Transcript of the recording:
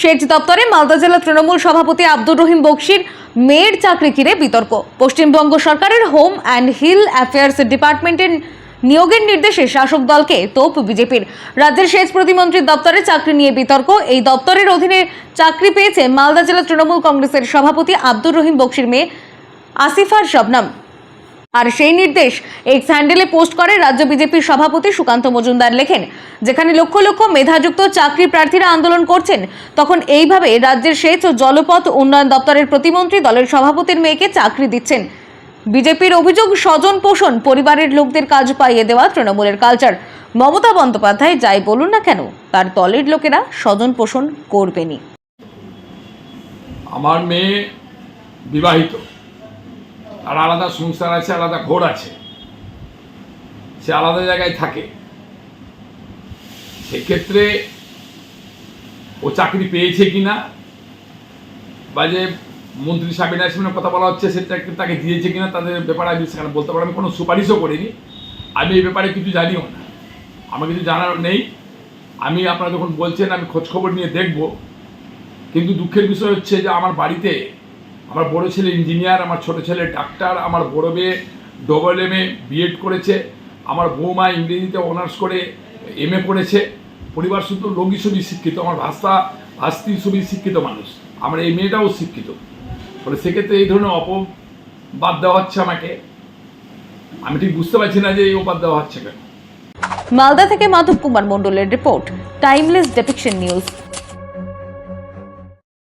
সেচ দপ্তরে মালদা জেলা তৃণমূল সভাপতি আব্দুর রহিম বক্সির মেয়ের চাকরি ঘিরে বিতর্ক। পশ্চিমবঙ্গ সরকারের হোম অ্যান্ড হিল অ্যাফেয়ার্স ডিপার্টমেন্টের নিয়োগের নির্দেশে শাসক দলকে তোপ বিজেপির। রাজ্যের সেচ প্রতিমন্ত্রীর দপ্তরে চাকরি নিয়ে বিতর্ক। এই দপ্তরের অধীনে চাকরি পেয়েছে মালদা জেলা তৃণমূল কংগ্রেসের সভাপতি আব্দুর রহিম বক্সির মেয়ে আসিফার শবনম। আর সেই নির্দেশ এক্স হ্যান্ডেলে পোস্ট করে রাজ্য বিজেপির সভাপতি সুকান্ত মজুমদার লেখেন, যেখানে লক্ষ লক্ষ মেধাযুক্ত চাকরি প্রার্থীরা আন্দোলন করছেন। তখন এইভাবে রাজ্যের সেচ ও জলপথ উন্নয়ন দপ্তরের প্রতিমন্ত্রী দলের সভাপতির মেয়েকে চাকরি দিচ্ছেন। বিজেপির অভিযোগ, স্বজন পোষণ, পরিবারের লোকদের কাজ পাইয়ে দেওয়া তৃণমূলের কালচার। মমতা বন্দ্যোপাধ্যায় যাই বলুন না কেন, তার দলের লোকেরা স্বজন পোষণ করবেনি আমার মেয়ে বিবাহিত। আর আলাদা সংসার আছে, আলাদা ঘোর আছে। সে আলাদা জায়গায় থাকে। সেক্ষেত্রে ও চাকরি পেয়েছে কি না বা যে মন্ত্রী সাবিনা ইসলামের কথা বলা হচ্ছে, সেটা তাকে দিয়েছে কিনা, তাদের ব্যাপারে আমি সেখানে বলতে পারব আমি কোনো সুপারিশও করিনি। আমি এই ব্যাপারে কিছু জানিও না। আমার কিছু জানার নেই। আমি আপনারা যখন বলছেন, আমি খোঁজখবর নিয়ে দেখব। কিন্তু দুঃখের বিষয় হচ্ছে যে আমার বাড়িতে আমার বড় ছেলে ইঞ্জিনিয়ার, আমার ছোট ছেলে ডাক্তার, আমার বড় মেয়ে ডবল এম এ বিএড করেছে, আমার বৌমা ইংরেজিতে অনার্স করে এম এ করেছে। পরিবার শুধু লোকই সবই শিক্ষিত, আমার ভাষা, ভাস্তি সবই শিক্ষিত মানুষ, আমার এই মেয়েটাও শিক্ষিত। ফলে সেক্ষেত্রে এই ধরনের অপবাদ দেওয়া হচ্ছে আমাকে। আমি ঠিক বুঝতে পারছি না যে এই অপবাদ দেওয়া হচ্ছে কেন। মালদা থেকে মাধব কুমার মণ্ডলের রিপোর্ট টাইমলেস ডেপিকশন নিউজ